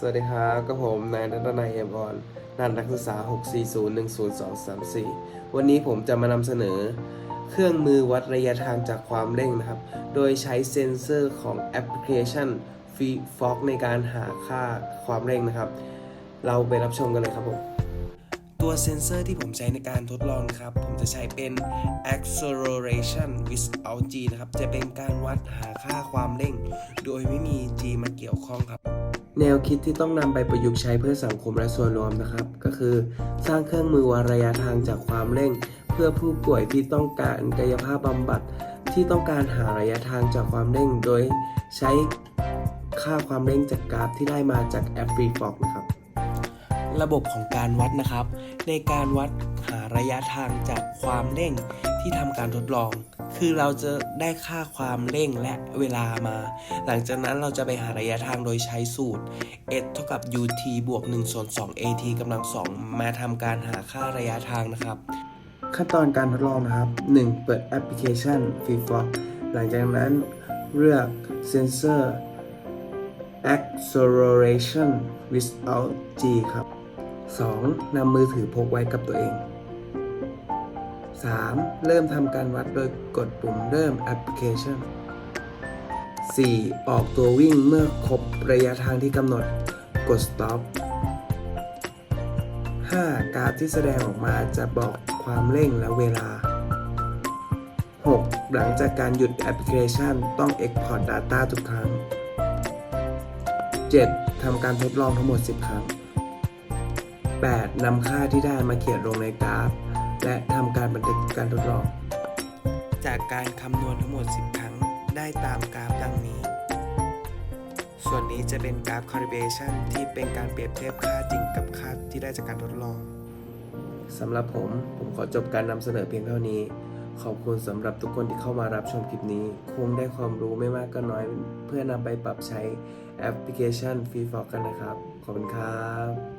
สวัสดีครับกับผมนายนัทนายเอมออนนันนักศึกษา 640103234วันนี้ผมจะมานำเสนอ เครื่องมือวัดระยะทางจากความเร่งนะครับ โดยใช้เซ็นเซอร์ของแอปพลิเคชัน f e f o g ในการหาค่าความเร่งนะครับ เราไปรับชมกันเลยครับผม ตัวเซ็นเซอร์ที่ผมใช้ในการทดลองครับ ผมจะใช้เป็น acceleration without g นะครับ จะเป็นการวัดหาค่าความเร่ง โดยไม่มี g มาเกี่ยวข้องครับ แนวคิดที่ต้องนำไปประยุกต์ใช้เพื่อสังคมและส่วนรวมนะครับ ก็คือสร้างเครื่องมือวัดระยะทางจากความเร่ง เพื่อผู้ป่วยที่ต้องการกายภาพบำบัดที่ต้องการหาระยะทางจากความเร่ง โดยใช้ค่าความเร่งจากกราฟที่ได้มาจากแอป FreeFog นะครับ ระบบของการวัดนะครับ ในการวัด ระยะทางจากความเร่งที่ทำการทดลอง คือเราจะได้ค่าความเร่งและเวลามา หลังจากนั้นเราจะไปหาระยะทางโดยใช้สูตร s เท่ากับ ut บวก1ส่วน2 at กำลัง 2 มาทำการหาค่าระยะทางนะครับ ขั้นตอนการทดลองนะครับ 1. เปิดแอปพลิเคชัน f r e e f o g หลังจากนั้นเลือก Sensor Acceleration without G ครับ 2. นำมือถือพกไว้กับตัวเอง 3. เริ่มทำการวัดโดยกดปุ่มเริ่มแอปพลิเคชัน 4. ออกตัววิ่งเมื่อครบระยะทางที่กำหนด กด stop 5. กราฟที่แสดงออกมาจะบอกความเร่งและเวลา 6. หลังจากการหยุดแอปพลิเคชันต้อง Export Data ทุกครั้ง 7. ทำการทดลองทั้งหมด 10 ครั้ง 8. นำค่าที่ได้มาเขียนลงในกราฟ และทำการบันทึกการทดลอง จากการคำนวณทั้งหมด 10 ครั้งได้ตามกราฟดังนี้ ส่วนนี้จะเป็นกราฟ calibration ที่เป็นการเปรียบเทียบค่าจริงกับค่าที่ได้จากการทดลองสำหรับผม ผมขอจบการนำเสนอเพียงเท่านี้ ขอบคุณสำหรับทุกคนที่เข้ามารับชมคลิปนี้ คงได้ความรู้ไม่มากก็น้อย เพื่อนำไปปรับใช้แอปพลิเคชัน f r e e f o g กันนะครับ ขอบคุณครับ